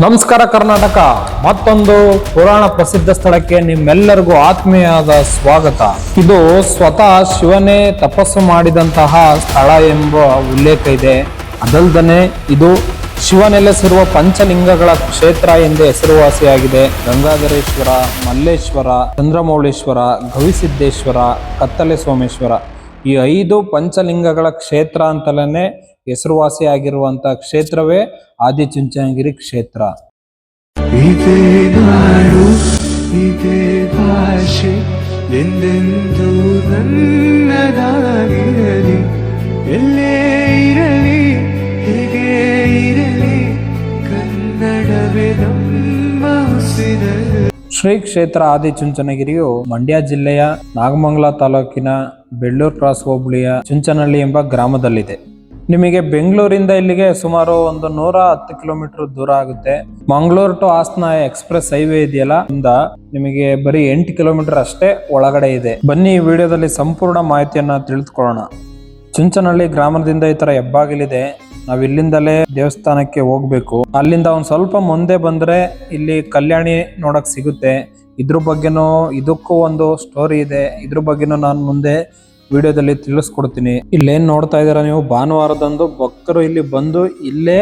ನಮಸ್ಕಾರ ಕರ್ನಾಟಕ. ಮತ್ತೊಂದು ಪುರಾಣ ಪ್ರಸಿದ್ಧ ಸ್ಥಳಕ್ಕೆ ನಿಮ್ಮೆಲ್ಲರಿಗೂ ಆತ್ಮೀಯವಾದ ಸ್ವಾಗತ. ಇದು ಸ್ವತಃ ಶಿವನೇ ತಪಸ್ಸು ಮಾಡಿದಂತಹ ಸ್ಥಳ ಎಂಬ ಉಲ್ಲೇಖ ಇದೆ. ಅದಲ್ದನೆ ಇದು ಶಿವನೆಲೆಸಿರುವ ಪಂಚಲಿಂಗಗಳ ಕ್ಷೇತ್ರ ಎಂದು ಹೆಸರುವಾಸಿಯಾಗಿದೆ. ಗಂಗಾಧರೇಶ್ವರ, ಮಲ್ಲೇಶ್ವರ, ಚಂದ್ರಮೌಳೇಶ್ವರ, ಗವಿಸಿದ್ದೇಶ್ವರ, ಕತ್ತಲೆ ಸೋಮೇಶ್ವರ. ಈ ಐದು ಪಂಚಲಿಂಗಗಳ ಕ್ಷೇತ್ರ ಅಂತಲೇ ಹೆಸರುವಾಸಿಯಾಗಿರುವಂತಹ ಕ್ಷೇತ್ರವೇ ಆದಿಚುಂಚನಗಿರಿ ಕ್ಷೇತ್ರ. ಇದೇ ನಾಡು ಇದೇ ಭಾಷೆ ಎಂದೆಂದು ನನ್ನದಾಗಿರಲಿ ಎಲ್ಲೇ ಇರಲಿ ಹೇಗೆ ಇರಲಿ ಕನ್ನಡವೇ ನಮ್ಮ ಉಸಿರಲಿ. ಶ್ರೀ ಕ್ಷೇತ್ರ ಆದಿಚುಂಚನಗಿರಿಯು ಮಂಡ್ಯ ಜಿಲ್ಲೆಯ ನಾಗಮಂಗಲ ತಾಲೂಕಿನ ಬೆಳ್ಳೂರು ಕ್ರಾಸ್ ಹೋಬಳಿಯ ಚುಂಚನಹಳ್ಳಿ ಎಂಬ ಗ್ರಾಮದಲ್ಲಿದೆ. ನಿಮಗೆ ಬೆಂಗಳೂರಿಂದ ಇಲ್ಲಿಗೆ ಸುಮಾರು ಒಂದು ನೂರ ಹತ್ತು ಕಿಲೋಮೀಟರ್ ದೂರ ಆಗುತ್ತೆ. Mangaluru to Hassan express highway ಇದೆಯಲ್ಲ, ಇಂದ ನಿಮಗೆ ಬರೀ ಎಂಟು ಕಿಲೋಮೀಟರ್ ಅಷ್ಟೇ ಒಳಗಡೆ ಇದೆ. ಬನ್ನಿ ಈ ವಿಡಿಯೋದಲ್ಲಿ ಸಂಪೂರ್ಣ ಮಾಹಿತಿಯನ್ನ ತಿಳಿದುಕೊಳ್ಳೋಣ. ಚುಂಚನಹಳ್ಳಿ ಗ್ರಾಮದಿಂದ ಈ ತರ ಹೆಬ್ಬಾಗಿಲಿದೆ. ನಾವ್ ಇಲ್ಲಿಂದಲೇ ದೇವಸ್ಥಾನಕ್ಕೆ ಹೋಗ್ಬೇಕು. ಅಲ್ಲಿಂದ ಒಂದ್ ಸ್ವಲ್ಪ ಮುಂದೆ ಬಂದ್ರೆ ಇಲ್ಲಿ ಕಲ್ಯಾಣಿ ನೋಡಕ್ ಸಿಗುತ್ತೆ. ಇದ್ರ ಬಗ್ಗೆನೂ ಇದಕ್ಕೂ ಒಂದು ಸ್ಟೋರಿ ಇದೆ. ಇದ್ರ ಬಗ್ಗೆನೂ ನಾನು ಮುಂದೆ ವಿಡಿಯೋದಲ್ಲಿ ತಿಳಿಸ್ಕೊಡ್ತೀನಿ. ಇಲ್ಲೇನ್ ನೋಡ್ತಾ ಇದ್ದೀರಾ ನೀವು? ಭಾನುವಾರದಂದು ಭಕ್ತರು ಇಲ್ಲಿ ಬಂದು ಇಲ್ಲೇ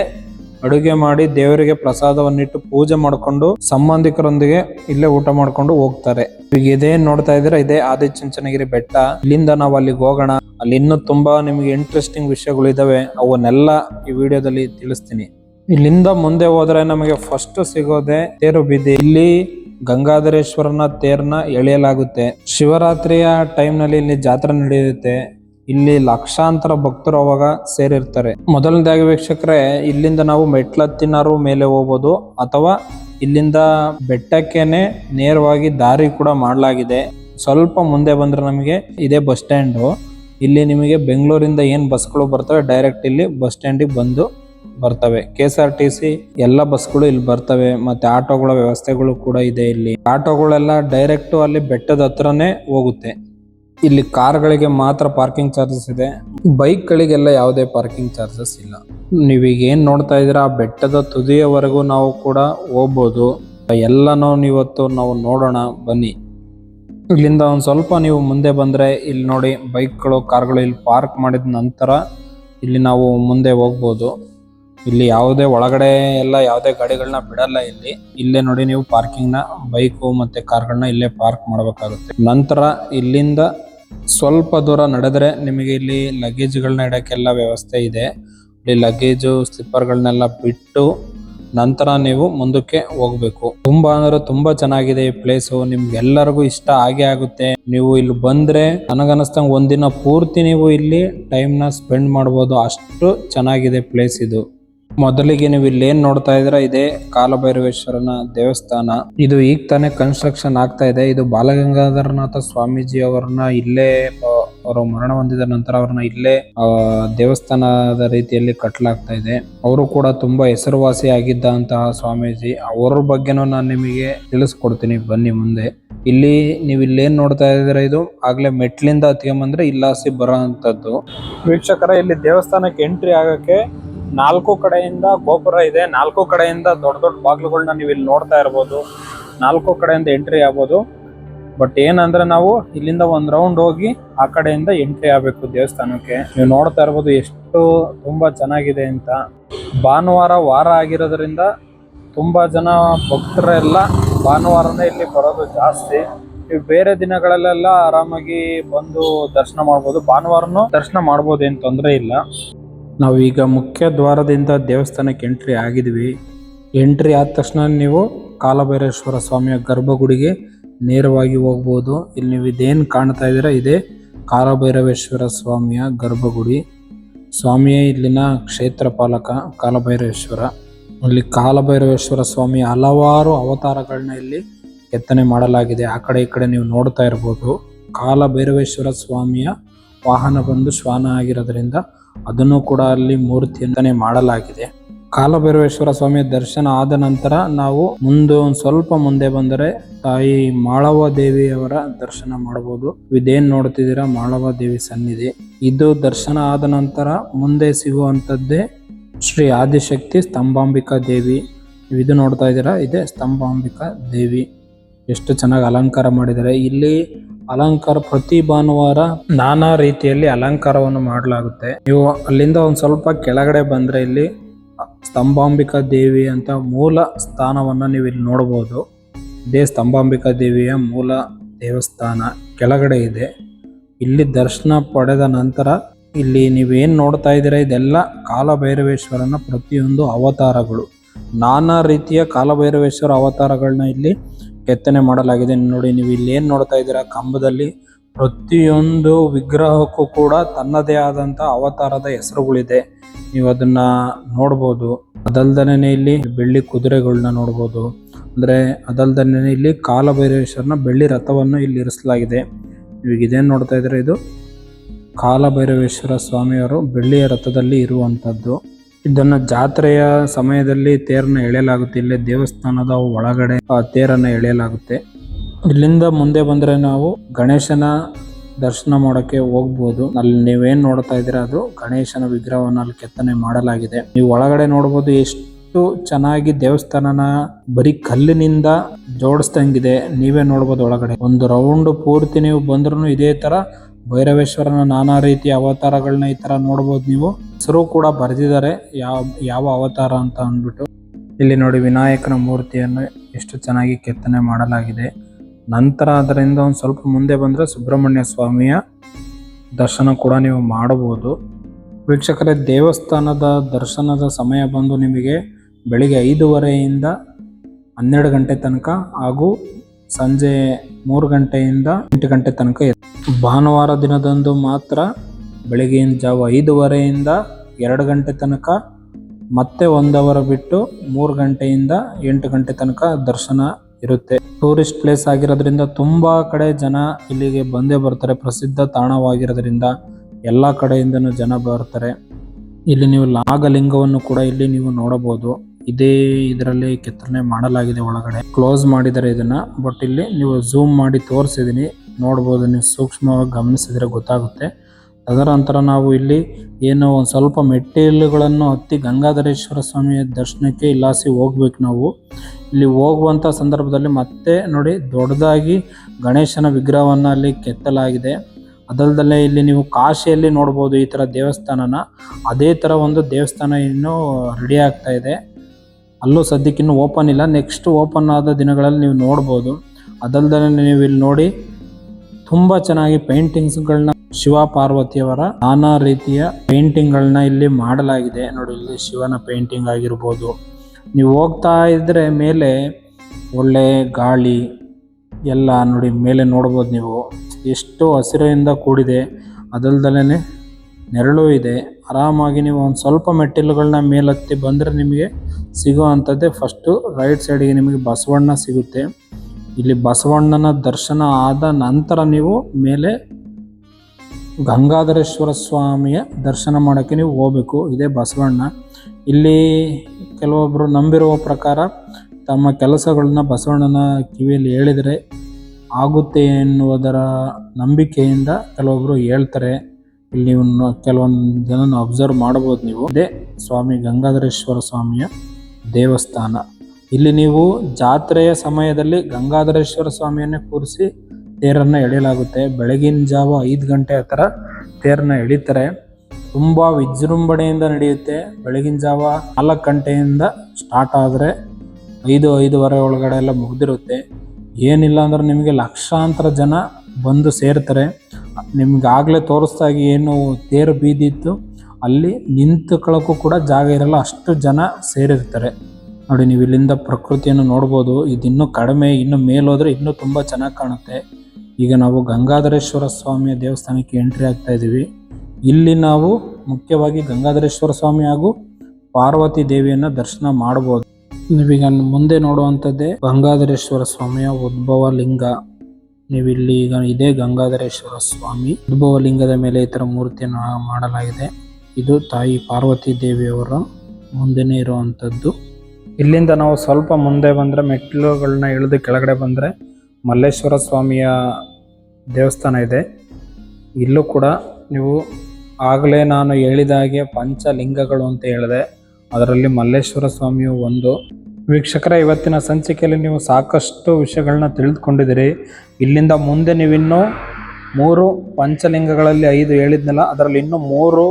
ಅಡುಗೆ ಮಾಡಿ ದೇವರಿಗೆ ಪ್ರಸಾದವನ್ನಿಟ್ಟು ಪೂಜೆ ಮಾಡ್ಕೊಂಡು ಸಂಬಂಧಿಕರೊಂದಿಗೆ ಇಲ್ಲೇ ಊಟ ಮಾಡ್ಕೊಂಡು ಹೋಗ್ತಾರೆ. ಈಗ ಇದೇನ್ ನೋಡ್ತಾ ಇದ್ದೀರಾ? ಇದೇ ಆದಿಚುಂಚನಗಿರಿ ಬೆಟ್ಟ. ಇಲ್ಲಿಂದ ನಾವು ಅಲ್ಲಿಗೆ ಹೋಗೋಣ. ಅಲ್ಲಿ ಇನ್ನೂ ತುಂಬಾ ನಿಮಗೆ ಇಂಟ್ರೆಸ್ಟಿಂಗ್ ವಿಷಯಗಳು ಇದಾವೆ. ಅವನ್ನೆಲ್ಲ ಈ ವಿಡಿಯೋದಲ್ಲಿ ತಿಳಿಸ್ತೀನಿ. ಇಲ್ಲಿಂದ ಮುಂದೆ ಹೋದ್ರೆ ನಮಗೆ ಫಸ್ಟ್ ಸಿಗೋದೆ ತೇರು ಬಿದ್ದಿ ಇಲ್ಲಿ ಗಂಗಾಧರೇಶ್ವರನ ತೇರ್ನ ಎಳೆಯಲಾಗುತ್ತೆ. ಶಿವರಾತ್ರಿಯ ಟೈಮ್ನಲ್ಲಿ ಇಲ್ಲಿ ಜಾತ್ರೆ ನಡೆಯುತ್ತೆ. ಇಲ್ಲಿ ಲಕ್ಷಾಂತರ ಭಕ್ತರು ಅವಾಗ ಸೇರಿರ್ತಾರೆ. ಮೊದಲನೇದಾಗಿ ವೀಕ್ಷಕರೆ, ಇಲ್ಲಿಂದ ನಾವು ಮೆಟ್ಲತ್ತಿನಾರು ಮೇಲೆ ಹೋಗ್ಬೋದು, ಅಥವಾ ಇಲ್ಲಿಂದ ಬೆಟ್ಟಕ್ಕೇನೆ ನೇರವಾಗಿ ದಾರಿ ಕೂಡ ಮಾಡಲಾಗಿದೆ. ಸ್ವಲ್ಪ ಮುಂದೆ ಬಂದ್ರೆ ನಮಗೆ ಇದೇ ಬಸ್ ಸ್ಟ್ಯಾಂಡು. ಇಲ್ಲಿ ನಿಮಗೆ ಬೆಂಗಳೂರಿಂದ ಏನು ಬಸ್ಗಳು ಬರ್ತವೆ, ಡೈರೆಕ್ಟ್ ಇಲ್ಲಿ ಬಸ್ ಸ್ಟ್ಯಾಂಡಿಗೆ ಬಂದು ಬರ್ತವೆ. K S R T C ಎಲ್ಲ ಬಸ್ಗಳು ಇಲ್ಲಿ ಬರ್ತವೆ. ಮತ್ತೆ ಆಟೋಗಳ ವ್ಯವಸ್ಥೆಗಳು ಕೂಡ ಇದೆ ಇಲ್ಲಿ. ಆಟೋಗಳೆಲ್ಲ ಡೈರೆಕ್ಟ್ ಅಲ್ಲಿ ಬೆಟ್ಟದ ಹತ್ರನೇ ಹೋಗುತ್ತೆ. ಇಲ್ಲಿ ಕಾರ್ಗಳಿಗೆ ಮಾತ್ರ ಪಾರ್ಕಿಂಗ್ ಚಾರ್ಜಸ್ ಇದೆ. ಬೈಕ್ಗಳಿಗೆಲ್ಲ ಯಾವುದೇ ಪಾರ್ಕಿಂಗ್ ಚಾರ್ಜಸ್ ಇಲ್ಲ. ನೀವೀಗ ಏನ್ ನೋಡ್ತಾ ಇದ್ದೀರಾ, ಆ ಬೆಟ್ಟದ ತುದಿಯವರೆಗೂ ನಾವು ಕೂಡ ಹೋಗ್ಬೋದು. ಎಲ್ಲಾನು ಇವತ್ತು ನಾವು ನೋಡೋಣ, ಬನ್ನಿ. ಇಲ್ಲಿಂದ ಒಂದು ಸ್ವಲ್ಪ ನೀವು ಮುಂದೆ ಬಂದ್ರೆ ಇಲ್ಲಿ ನೋಡಿ, ಬೈಕ್ಗಳು, ಕಾರ್ಗಳು ಇಲ್ಲಿ ಪಾರ್ಕ್ ಮಾಡಿದ ನಂತರ ಇಲ್ಲಿ ನಾವು ಮುಂದೆ ಹೋಗ್ಬೋದು. ಇಲ್ಲಿ ಯಾವುದೇ ಒಳಗಡೆ ಎಲ್ಲ ಯಾವುದೇ ಗಾಡಿಗಳನ್ನ ಬಿಡಲ್ಲ ಇಲ್ಲಿ. ಇಲ್ಲೇ ನೋಡಿ ನೀವು ಪಾರ್ಕಿಂಗ್ನ ಬೈಕು ಮತ್ತೆ ಕಾರ್ಗಳನ್ನ ಇಲ್ಲೇ ಪಾರ್ಕ್ ಮಾಡಬೇಕಾಗುತ್ತೆ. ನಂತರ ಇಲ್ಲಿಂದ ಸ್ವಲ್ಪ ದೂರ ನಡೆದ್ರೆ ನಿಮಗೆ ಇಲ್ಲಿ ಲಗೇಜ್ಗಳನ್ನ ಇಡಕ್ಕೆಲ್ಲ ವ್ಯವಸ್ಥೆ ಇದೆ. ಇಲ್ಲಿ ಲಗೇಜು ಸ್ಲಿಪ್ಪರ್ಗಳನ್ನೆಲ್ಲ ಬಿಟ್ಟು ನಂತರ ನೀವು ಮುಂದಕ್ಕೆ ಹೋಗ್ಬೇಕು. ತುಂಬಾ ಅಂದ್ರೆ ತುಂಬಾ ಚೆನ್ನಾಗಿದೆ ಈ ಪ್ಲೇಸು ನಿಮ್ಗೆಲ್ಲರಿಗೂ ಇಷ್ಟ ಆಗೇ ಆಗುತ್ತೆ. ನೀವು ಇಲ್ಲಿ ಬಂದ್ರೆ ನನಗನ್ನಿಸ್ತಂಗೆ ಒಂದಿನ ಪೂರ್ತಿ ನೀವು ಇಲ್ಲಿ ಟೈಮ್ನ ಸ್ಪೆಂಡ್ ಮಾಡ್ಬೋದು. ಅಷ್ಟು ಚೆನ್ನಾಗಿದೆ ಪ್ಲೇಸ್ ಇದು. ಮೊದಲಿಗೆ ನೀವು ಇಲ್ಲಿ ಏನ್ ನೋಡ್ತಾ ಇದ್ರ ಇದೆ ಕಾಲಭೈರವೇಶ್ವರನ ದೇವಸ್ಥಾನ. ಇದು ಈಗ ತಾನೇ ಕನ್ಸ್ಟ್ರಕ್ಷನ್ ಆಗ್ತಾ ಇದೆ. ಇದು ಬಾಲಗಂಗಾಧರನಾಥ ಸ್ವಾಮೀಜಿ ಅವರನ್ನ ಇಲ್ಲೇ ಅವರು ಮರಣ ಹೊಂದಿದ ನಂತರ ಅವ್ರನ್ನ ಇಲ್ಲೇ ದೇವಸ್ಥಾನದ ರೀತಿಯಲ್ಲಿ ಕಟ್ಟಲಾಗ್ತಾ ಇದೆ. ಅವರು ಕೂಡ ತುಂಬಾ ಹೆಸರುವಾಸಿ ಆಗಿದ್ದಂತಹ ಸ್ವಾಮೀಜಿ. ಅವರ ಬಗ್ಗೆನೂ ನಾನು ನಿಮಗೆ ತಿಳಿಸ್ಕೊಡ್ತೀನಿ. ಬನ್ನಿ ಮುಂದೆ. ಇಲ್ಲಿ ನೀವು ಇಲ್ಲೇನ್ ನೋಡ್ತಾ ಇದ್ದೀರಾ ಇದು? ಆಗ್ಲೇ ಮೆಟ್ಲಿಂದ ಹತ್ಕೊಂಬಂದ್ರೆ ಇಲ್ಲಾಸಿ ಬರೋ ಅಂತದ್ದು ವೀಕ್ಷಕರ, ಇಲ್ಲಿ ದೇವಸ್ಥಾನಕ್ಕೆ ಎಂಟ್ರಿ ಆಗಕ್ಕೆ ನಾಲ್ಕು ಕಡೆಯಿಂದ ಗೋಪುರ ಇದೆ. ನಾಲ್ಕು ಕಡೆಯಿಂದ ದೊಡ್ಡ ದೊಡ್ಡ ಬಾಗಿಲುಗಳನ್ನ ನೀವು ಇಲ್ಲಿ ನೋಡ್ತಾ ಇರ್ಬೋದು. ನಾಲ್ಕು ಕಡೆಯಿಂದ ಎಂಟ್ರಿ ಆಗ್ಬೋದು. ಬಟ್ ಏನಂದ್ರೆ ನಾವು ಇಲ್ಲಿಂದ ಒಂದ್ ರೌಂಡ್ ಹೋಗಿ ಆ ಕಡೆಯಿಂದ ಎಂಟ್ರಿ ಆಗ್ಬೇಕು ದೇವಸ್ಥಾನಕ್ಕೆ. ನೀವು ನೋಡ್ತಾ ಇರ್ಬೋದು ಎಷ್ಟು ತುಂಬಾ ಚೆನ್ನಾಗಿದೆ ಅಂತ. ಭಾನುವಾರ ವಾರ ಆಗಿರೋದ್ರಿಂದ ತುಂಬಾ ಜನ ಭಕ್ತರೆಲ್ಲ ಭಾನುವಾರನೇ ಇಲ್ಲಿ ಬರೋದು ಜಾಸ್ತಿ. ನೀವು ಬೇರೆ ದಿನಗಳಲ್ಲೆಲ್ಲ ಆರಾಮಾಗಿ ಬಂದು ದರ್ಶನ ಮಾಡ್ಬೋದು. ಭಾನುವಾರನೂ ದರ್ಶನ ಮಾಡ್ಬೋದು ಏನು ತೊಂದರೆ ಇಲ್ಲ. ನಾವೀಗ ಮುಖ್ಯ ದ್ವಾರದಿಂದ ದೇವಸ್ಥಾನಕ್ಕೆ ಎಂಟ್ರಿ ಆಗಿದ್ವಿ. ಎಂಟ್ರಿ ಆದ ತಕ್ಷಣ ನೀವು ಕಾಲಭೈರೇಶ್ವರ ಸ್ವಾಮಿಯ ಗರ್ಭಗುಡಿಗೆ ನೇರವಾಗಿ ಹೋಗ್ಬೋದು. ಇಲ್ಲಿ ನೀವು ಇದೇನು ಕಾಣ್ತಾ ಇದ್ದೀರಾ? ಇದೇ ಕಾಲಭೈರವೇಶ್ವರ ಸ್ವಾಮಿಯ ಗರ್ಭಗುಡಿ. ಸ್ವಾಮಿಯೇ ಇಲ್ಲಿನ ಕ್ಷೇತ್ರ ಪಾಲಕ ಕಾಲಭೈರವೇಶ್ವರ ಇಲ್ಲಿ ಕಾಲಭೈರವೇಶ್ವರ ಸ್ವಾಮಿ ಹಲವಾರು ಅವತಾರಗಳನ್ನ ಇಲ್ಲಿ ಕೆತ್ತನೆ ಮಾಡಲಾಗಿದೆ. ಆ ಕಡೆ ಈ ಕಡೆ ನೀವು ನೋಡ್ತಾ ಇರ್ಬೋದು. ಕಾಲಭೈರವೇಶ್ವರ ಸ್ವಾಮಿಯ ವಾಹನ ಬಂದು ಶ್ವಾನ ಆಗಿರೋದ್ರಿಂದ ಅದನ್ನು ಕೂಡ ಅಲ್ಲಿ ಮೂರ್ತಿಯಿಂದನೇ ಮಾಡಲಾಗಿದೆ. ಕಾಲಭೈರವೇಶ್ವರ ಸ್ವಾಮಿ ದರ್ಶನ ಆದ ನಂತರ ನಾವು ಮುಂದೆ ಒಂದು ಸ್ವಲ್ಪ ಮುಂದೆ ಬಂದರೆ ತಾಯಿ ಮಾಳವ ದೇವಿಯವರ ದರ್ಶನ ಮಾಡಬಹುದು ಇದೇನ್ ನೋಡ್ತಿದ್ದೀರಾ? ಮಾಳವ ದೇವಿ ಸನ್ನಿಧಿ. ಇದು ದರ್ಶನ ಆದ ನಂತರ ಮುಂದೆ ಸಿಗುವಂತದ್ದೇ ಶ್ರೀ ಆದಿಶಕ್ತಿ ಸ್ತಂಭಾಂಬಿಕಾ ದೇವಿ. ಇದು ನೋಡ್ತಾ ಇದ್ದೀರಾ? ಇದೇ ಸ್ತಂಭಾಂಬಿಕಾ ದೇವಿ. ಎಷ್ಟು ಚೆನ್ನಾಗಿ ಅಲಂಕಾರ ಮಾಡಿದ್ದಾರೆ. ಇಲ್ಲಿ ಅಲಂಕಾರ ಪ್ರತಿ ಭಾನುವಾರ ನಾನಾ ರೀತಿಯಲ್ಲಿ ಅಲಂಕಾರವನ್ನು ಮಾಡಲಾಗುತ್ತೆ. ನೀವು ಅಲ್ಲಿಂದ ಒಂದು ಸ್ವಲ್ಪ ಕೆಳಗಡೆ ಬಂದ್ರೆ ಇಲ್ಲಿ ಸ್ತಂಭಾಂಬಿಕಾ ದೇವಿ ಅಂತ ಮೂಲ ಸ್ಥಾನವನ್ನು ನೀವು ಇಲ್ಲಿ ನೋಡಬಹುದು ಇದೇ ಸ್ತಂಭಾಂಬಿಕಾ ದೇವಿಯ ಮೂಲ ದೇವಸ್ಥಾನ ಕೆಳಗಡೆ ಇದೆ. ಇಲ್ಲಿ ದರ್ಶನ ಪಡೆದ ನಂತರ ಇಲ್ಲಿ ನೀವೇನು ನೋಡ್ತಾ ಇದ್ದೀರಾ, ಇದೆಲ್ಲ ಕಾಲಭೈರವೇಶ್ವರನ ಪ್ರತಿಯೊಂದು ಅವತಾರಗಳು. ನಾನಾ ರೀತಿಯ ಕಾಲಭೈರವೇಶ್ವರ ಅವತಾರಗಳನ್ನ ಇಲ್ಲಿ ಕೆತ್ತನೆ ಮಾಡಲಾಗಿದೆ. ನೋಡಿ, ನೀವು ಇಲ್ಲಿ ಏನ್ ನೋಡ್ತಾ ಇದ್ದೀರಾ? ಕಂಬದಲ್ಲಿ ಪ್ರತಿಯೊಂದು ವಿಗ್ರಹಕ್ಕೂ ಕೂಡ ತನ್ನದೇ ಆದಂತ ಅವತಾರದ ಹೆಸರುಗಳಿದೆ. ನೀವು ಅದನ್ನ ನೋಡ್ಬೋದು. ಅದಲ್ದನೇನೆ ಇಲ್ಲಿ ಬೆಳ್ಳಿ ಕುದುರೆಗಳನ್ನ ನೋಡ್ಬೋದು. ಅಂದ್ರೆ, ಅದಲ್ದನೇ ಇಲ್ಲಿ ಕಾಲಭೈರವೇಶ್ವರನ ಬೆಳ್ಳಿ ರಥವನ್ನು ಇಲ್ಲಿ ಇರಿಸಲಾಗಿದೆ. ನೀವು ಇದೇನು ನೋಡ್ತಾ ಇದ್ರೆ ಇದು? ಕಾಲಭೈರವೇಶ್ವರ ಸ್ವಾಮಿಯವರು ಬೆಳ್ಳಿಯ ರಥದಲ್ಲಿ ಇರುವಂತದ್ದು. ಇದನ್ನ ಜಾತ್ರೆಯ ಸಮಯದಲ್ಲಿ ತೇರನ್ನ ಎಳೆಯಲಾಗುತ್ತೆ. ಇಲ್ಲೇ ದೇವಸ್ಥಾನದ ಒಳಗಡೆ, ಆ, ತೇರನ್ನ ಎಳೆಯಲಾಗುತ್ತೆ. ಇಲ್ಲಿಂದ ಮುಂದೆ ಬಂದ್ರೆ ನಾವು ಗಣೇಶನ ದರ್ಶನ ಮಾಡೋಕೆ ಹೋಗ್ಬೋದು. ಅಲ್ಲಿ ನೀವೇನ್ ನೋಡ್ತಾ ಇದ್ದೀರಾ ಅದು ಗಣೇಶನ ವಿಗ್ರಹವನ್ನು ಅಲ್ಲಿ ಕೆತ್ತನೆ ಮಾಡಲಾಗಿದೆ. ನೀವು ಒಳಗಡೆ ನೋಡ್ಬೋದು ಎಷ್ಟು ಚೆನ್ನಾಗಿ ದೇವಸ್ಥಾನನ ಬರೀ ಕಲ್ಲಿನಿಂದ ಜೋಡಿಸ್ದಂಗಿದೆ. ನೀವೇ ನೋಡ್ಬೋದು ಒಳಗಡೆ. ಒಂದು ರೌಂಡ್ ಪೂರ್ತಿ ನೀವು ಬಂದ್ರು ಇದೇ ತರ ಭೈರವೇಶ್ವರನ ನಾನಾ ರೀತಿಯ ಅವತಾರಗಳನ್ನ ಈ ತರ ನೋಡ್ಬೋದು ನೀವು. ಹೆಸರು ಕೂಡ ಬರೆದಿದ್ದಾರೆ. ಯಾವ ಯಾವ ಅವತಾರ ಅಂತ ಅಂದ್ಬಿಟ್ಟು. ಇಲ್ಲಿ ನೋಡಿ ವಿನಾಯಕನ ಮೂರ್ತಿಯನ್ನು ಎಷ್ಟು ಚೆನ್ನಾಗಿ ಕೆತ್ತನೆ ಮಾಡಲಾಗಿದೆ. ನಂತರ ಅದರಿಂದ ಒಂದು ಸ್ವಲ್ಪ ಮುಂದೆ ಬಂದ್ರೆ ಸುಬ್ರಹ್ಮಣ್ಯ ಸ್ವಾಮಿಯ ದರ್ಶನ ಕೂಡ ನೀವು ಮಾಡಬಹುದು. ವೀಕ್ಷಕರೇ, ದೇವಸ್ಥಾನದ ದರ್ಶನದ ಸಮಯ ಬಂದು ನಿಮಗೆ ಬೆಳಿಗ್ಗೆ ಐದೂವರೆಯಿಂದ ಹನ್ನೆರಡು ಗಂಟೆ ತನಕ ಹಾಗೂ ಸಂಜೆ ಮೂರು ಗಂಟೆಯಿಂದ ಎಂಟು ಗಂಟೆ ತನಕ. ಭಾನುವಾರ ದಿನದಂದು ಮಾತ್ರ ಬೆಳಗಿನ ಜಾವ ಐದುವರೆಯಿಂದ ಎರಡು ಗಂಟೆ ತನಕ, ಮತ್ತೆ ಒಂದು ಅವರ್ ಬಿಟ್ಟು ಮೂರು ಗಂಟೆಯಿಂದ ಎಂಟು ಗಂಟೆ ತನಕ ದರ್ಶನ ಇರುತ್ತೆ. ಟೂರಿಸ್ಟ್ ಪ್ಲೇಸ್ ಆಗಿರೋದ್ರಿಂದ ತುಂಬಾ ಕಡೆ ಜನ ಇಲ್ಲಿಗೆ ಬಂದೇ ಬರ್ತಾರೆ. ಪ್ರಸಿದ್ಧ ತಾಣವಾಗಿರೋದ್ರಿಂದ ಎಲ್ಲ ಕಡೆಯಿಂದನೂ ಜನ ಬರ್ತಾರೆ. ಇಲ್ಲಿ ನೀವು ನಾಗಲಿಂಗವನ್ನು ಕೂಡ ಇಲ್ಲಿ ನೀವು ನೋಡಬಹುದು. ಇದೇ ಇದರಲ್ಲಿ ಕೆತ್ತನೆ ಮಾಡಲಾಗಿದೆ ಒಳಗಡೆ. ಕ್ಲೋಸ್ ಮಾಡಿದ್ದಾರೆ ಇದನ್ನ ಬಟ್ ಇಲ್ಲಿ ನೀವು ಝೂಮ್ ಮಾಡಿ ತೋರಿಸಿದೀನಿ ನೋಡಬಹುದು ನೀವು ಸೂಕ್ಷ್ಮವಾಗಿ ಗಮನಿಸಿದ್ರೆ ಗೊತ್ತಾಗುತ್ತೆ. ಅದರ ನಂತರ ನಾವು ಇಲ್ಲಿ ಏನು ಒಂದು ಸ್ವಲ್ಪ ಮೆಟ್ಟಿಲುಗಳನ್ನು ಹತ್ತಿ ಗಂಗಾಧರೇಶ್ವರ ಸ್ವಾಮಿಯ ದರ್ಶನಕ್ಕೆ ಇಲ್ಲಾಸಿ ಹೋಗ್ಬೇಕು ನಾವು. ಇಲ್ಲಿ ಹೋಗುವಂಥ ಸಂದರ್ಭದಲ್ಲಿ ಮತ್ತೆ ನೋಡಿ ದೊಡ್ಡದಾಗಿ ಗಣೇಶನ ವಿಗ್ರಹವನ್ನು ಅಲ್ಲಿ ಕೆತ್ತಲಾಗಿದೆ. ಅದಲ್ದಲ್ಲೇ ಇಲ್ಲಿ ನೀವು ಕಾಶಿಯಲ್ಲಿ ನೋಡ್ಬೋದು ಈ ತರ ದೇವಸ್ಥಾನನ. ಅದೇ ತರ ಒಂದು ದೇವಸ್ಥಾನ ಇನ್ನೂ ರೆಡಿ ಆಗ್ತಾ ಇದೆ. ಅಲ್ಲೂ ಸದ್ಯಕ್ಕೆ ಇನ್ನು ಓಪನ್ ಇಲ್ಲ. ನೆಕ್ಸ್ಟ್ ಓಪನ್ ಆದ ದಿನಗಳಲ್ಲಿ ನೀವು ನೋಡ್ಬೋದು. ಅದಲ್ದೇ ನೀವು ಇಲ್ಲಿ ನೋಡಿ, ತುಂಬ ಚೆನ್ನಾಗಿ ಪೇಂಟಿಂಗ್ಸ್ಗಳನ್ನ ಶಿವ ಪಾರ್ವತಿಯವರ ನಾನಾ ರೀತಿಯ ಪೇಂಟಿಂಗ್ಗಳನ್ನ ಇಲ್ಲಿ ಮಾಡಲಾಗಿದೆ. ನೋಡಿ, ಇಲ್ಲಿ ಶಿವನ ಪೇಂಟಿಂಗ್ ಆಗಿರ್ಬೋದು. ನೀವು ಹೋಗ್ತಾ ಇದ್ರೆ ಮೇಲೆ ಒಳ್ಳೆ ಗಾಳಿ ಎಲ್ಲ ನೋಡಿ ಮೇಲೆ ನೋಡ್ಬೋದು ನೀವು. ಎಷ್ಟು ಹಸಿರಿನಿಂದ ಕೂಡಿದೆ. ಅದಲ್ದಲೇ ನೆರಳು ಇದೆ. ಆರಾಮಾಗಿ ನೀವು ಒಂದು ಸ್ವಲ್ಪ ಮೆಟ್ಟಿಲುಗಳನ್ನ ಮೇಲತ್ತಿ ಬಂದರೆ ನಿಮಗೆ ಸಿಗುವಂಥದ್ದೇ ಫಸ್ಟು ರೈಟ್ ಸೈಡಿಗೆ ನಿಮಗೆ ಬಸವಣ್ಣ ಸಿಗುತ್ತೆ. ಇಲ್ಲಿ ಬಸವಣ್ಣನ ದರ್ಶನ ಆದ ನಂತರ ನೀವು ಮೇಲೆ ಗಂಗಾಧರೇಶ್ವರ ಸ್ವಾಮಿಯ ದರ್ಶನ ಮಾಡೋಕ್ಕೆ ನೀವು ಹೋಗಬೇಕು. ಇದೇ ಬಸವಣ್ಣ. ಇಲ್ಲಿ ಕೆಲವೊಬ್ಬರು ನಂಬಿರುವ ಪ್ರಕಾರ ತಮ್ಮ ಕೆಲಸಗಳನ್ನ ಬಸವಣ್ಣನ ಕಿವಿಯಲ್ಲಿ ಹೇಳಿದರೆ ಆಗುತ್ತೆ ಎನ್ನುವುದರ ನಂಬಿಕೆಯಿಂದ ಕೆಲವೊಬ್ಬರು ಹೇಳ್ತಾರೆ. ಇಲ್ಲಿ ಕೆಲವೊಂದು ಜನ ಅಬ್ಸರ್ವ್ ಮಾಡಬಹುದು ನೀವು. ಇದೇ ಸ್ವಾಮಿ ಗಂಗಾಧರೇಶ್ವರ ಸ್ವಾಮಿಯ ದೇವಸ್ಥಾನ. ಇಲ್ಲಿ ನೀವು ಜಾತ್ರೆಯ ಸಮಯದಲ್ಲಿ ಗಂಗಾಧರೇಶ್ವರ ಸ್ವಾಮಿಯನ್ನೇ ಕೂರಿಸಿ ತೇರನ್ನ ಎಳೆಯಲಾಗುತ್ತೆ. ಬೆಳಗಿನ ಜಾವ ಐದು ಗಂಟೆ ಹತ್ರ ತೇರನ್ನ ಎಳಿತಾರೆ. ತುಂಬಾ ವಿಜೃಂಭಣೆಯಿಂದ ನಡೆಯುತ್ತೆ. ಬೆಳಗಿನ ಜಾವ ನಾಲ್ಕು ಗಂಟೆಯಿಂದ ಸ್ಟಾರ್ಟ್ ಆದರೆ ಐದು ಐದೂವರೆ ಒಳಗಡೆ ಎಲ್ಲ ಮುಗಿದಿರುತ್ತೆ. ಏನಿಲ್ಲ ಅಂದ್ರೆ ನಿಮಗೆ ಲಕ್ಷಾಂತರ ಜನ ಬಂದು ಸೇರ್ತಾರೆ. ನಿಮ್ಗಾಗಲೇ ತೋರಿಸ್ದಾಗ ಏನು ತೇರು ಬೀದಿತ್ತು ಅಲ್ಲಿ ನಿಂತುಕೊಳ್ಳೋಕ್ಕೂ ಕೂಡ ಜಾಗ ಇರಲ್ಲ, ಅಷ್ಟು ಜನ ಸೇರಿರ್ತಾರೆ. ನೋಡಿ, ನೀವು ಇಲ್ಲಿಂದ ಪ್ರಕೃತಿಯನ್ನು ನೋಡ್ಬೋದು. ಇದಿನ್ನೂ ಕಡಿಮೆ, ಇನ್ನು ಮೇಲೋದ್ರೆ ಇನ್ನೂ ತುಂಬ ಚೆನ್ನಾಗಿ ಕಾಣುತ್ತೆ. ಈಗ ನಾವು ಗಂಗಾಧರೇಶ್ವರ ಸ್ವಾಮಿಯ ದೇವಸ್ಥಾನಕ್ಕೆ ಎಂಟ್ರಿ ಆಗ್ತಾ ಇದ್ದೀವಿ. ಇಲ್ಲಿ ನಾವು ಮುಖ್ಯವಾಗಿ ಗಂಗಾಧರೇಶ್ವರ ಸ್ವಾಮಿ ಹಾಗೂ ಪಾರ್ವತಿ ದೇವಿಯನ್ನು ದರ್ಶನ ಮಾಡಬಹುದು ನೀವೀಗ ಮುಂದೆ ನೋಡುವಂಥದ್ದೇ ಗಂಗಾಧರೇಶ್ವರ ಸ್ವಾಮಿಯ ಉದ್ಭವ ಲಿಂಗ. ನೀವಿಲ್ಲಿ ಈಗ ಇದೇ ಗಂಗಾಧರೇಶ್ವರ ಸ್ವಾಮಿ. ಉದ್ಭವ ಲಿಂಗದ ಮೇಲೆ ಈ ತರ ಮೂರ್ತಿಯನ್ನು ಮಾಡಲಾಗಿದೆ. ಇದು ತಾಯಿ ಪಾರ್ವತಿ ದೇವಿಯವರ ಮುಂದೆನೇ ಇರುವಂಥದ್ದು. ಇಲ್ಲಿಂದ ನಾವು ಸ್ವಲ್ಪ ಮುಂದೆ ಬಂದ್ರೆ ಮೆಟ್ಟಿಲುಗಳನ್ನ ಇಳಿದು ಕೆಳಗಡೆ ಬಂದ್ರೆ ಮಲ್ಲೇಶ್ವರ ಸ್ವಾಮಿಯ ದೇವಸ್ಥಾನ ಇದೆ. ಇಲ್ಲೂ ಕೂಡ ನೀವು ಆಗಲೇ ನಾನು ಹೇಳಿದ ಹಾಗೆ ಪಂಚಲಿಂಗಗಳು ಅಂತ ಹೇಳಿದೆ. ಅದರಲ್ಲಿ ಮಲ್ಲೇಶ್ವರ ಸ್ವಾಮಿಯು ಒಂದು ವೀಕ್ಷಕರ, ಇವತ್ತಿನ ಸಂಚಿಕೆಯಲ್ಲಿ ನೀವು ಸಾಕಷ್ಟು ವಿಷಯಗಳನ್ನ ತಿಳಿದುಕೊಂಡಿದ್ದೀರಿ. ಇಲ್ಲಿಂದ ಮುಂದೆ ನೀವಿನ್ನೂ ಮೂರು ಪಂಚಲಿಂಗಗಳಲ್ಲಿ ಐದು ಹೇಳಿದ್ನಲ್ಲ, ಅದರಲ್ಲಿ ಇನ್ನೂ ಮೂರು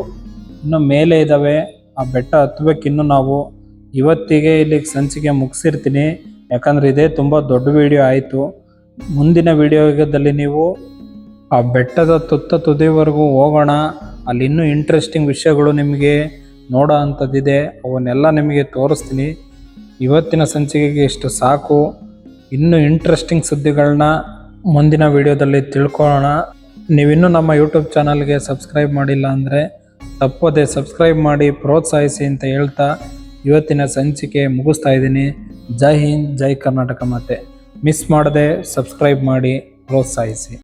ಇನ್ನೂ ಮೇಲೆ ಇದ್ದಾವೆ ಆ ಬೆಟ್ಟ ಹತ್ತಬೇಕಿನ್ನು ನಾವು ಇವತ್ತಿಗೆ ಇಲ್ಲಿ ಸಂಚಿಕೆ ಮುಗಿಸಿರ್ತೀನಿ. ಯಾಕಂದರೆ ಇದೇ ತುಂಬ ದೊಡ್ಡ ವಿಡಿಯೋ ಆಯಿತು. ಮುಂದಿನ ವಿಡಿಯೋದಲ್ಲಿ ನೀವು ಆ ಬೆಟ್ಟದ ತುತ್ತ ತುದಿವರೆಗೂ ಹೋಗೋಣ. ಅಲ್ಲಿ ಇನ್ನೂ ಇಂಟ್ರೆಸ್ಟಿಂಗ್ ವಿಷಯಗಳು ನಿಮಗೆ ನೋಡೋ ಅಂಥದ್ದಿದೆ. ಅವನ್ನೆಲ್ಲ ನಿಮಗೆ ತೋರಿಸ್ತೀನಿ. ಇವತ್ತಿನ ಸಂಚಿಕೆಗೆ ಇಷ್ಟು ಸಾಕು. ಇನ್ನೂ ಇಂಟ್ರೆಸ್ಟಿಂಗ್ ಸುದ್ದಿಗಳನ್ನ ಮುಂದಿನ ವಿಡಿಯೋದಲ್ಲಿ ತಿಳ್ಕೊಳ್ಳೋಣ. ನೀವಿನ್ನೂ ನಮ್ಮ ಯೂಟ್ಯೂಬ್ ಚಾನಲ್ಗೆ ಸಬ್ಸ್ಕ್ರೈಬ್ ಮಾಡಿಲ್ಲ ಅಂದರೆ ತಪ್ಪದೆ ಸಬ್ಸ್ಕ್ರೈಬ್ ಮಾಡಿ ಪ್ರೋತ್ಸಾಹಿಸಿ ಅಂತ ಹೇಳ್ತಾ ಇವತ್ತಿನ ಸಂಚಿಕೆ ಮುಗಿಸ್ತಾ ಇದ್ದೀನಿ. ಜೈ ಹಿಂದ್, ಜೈ ಕರ್ನಾಟಕ ಮಾತೆ. ಮಿಸ್ ಮಾಡದೆ ಸಬ್ಸ್ಕ್ರೈಬ್ ಮಾಡಿ, ಪ್ರೋತ್ಸಾಹಿಸಿ.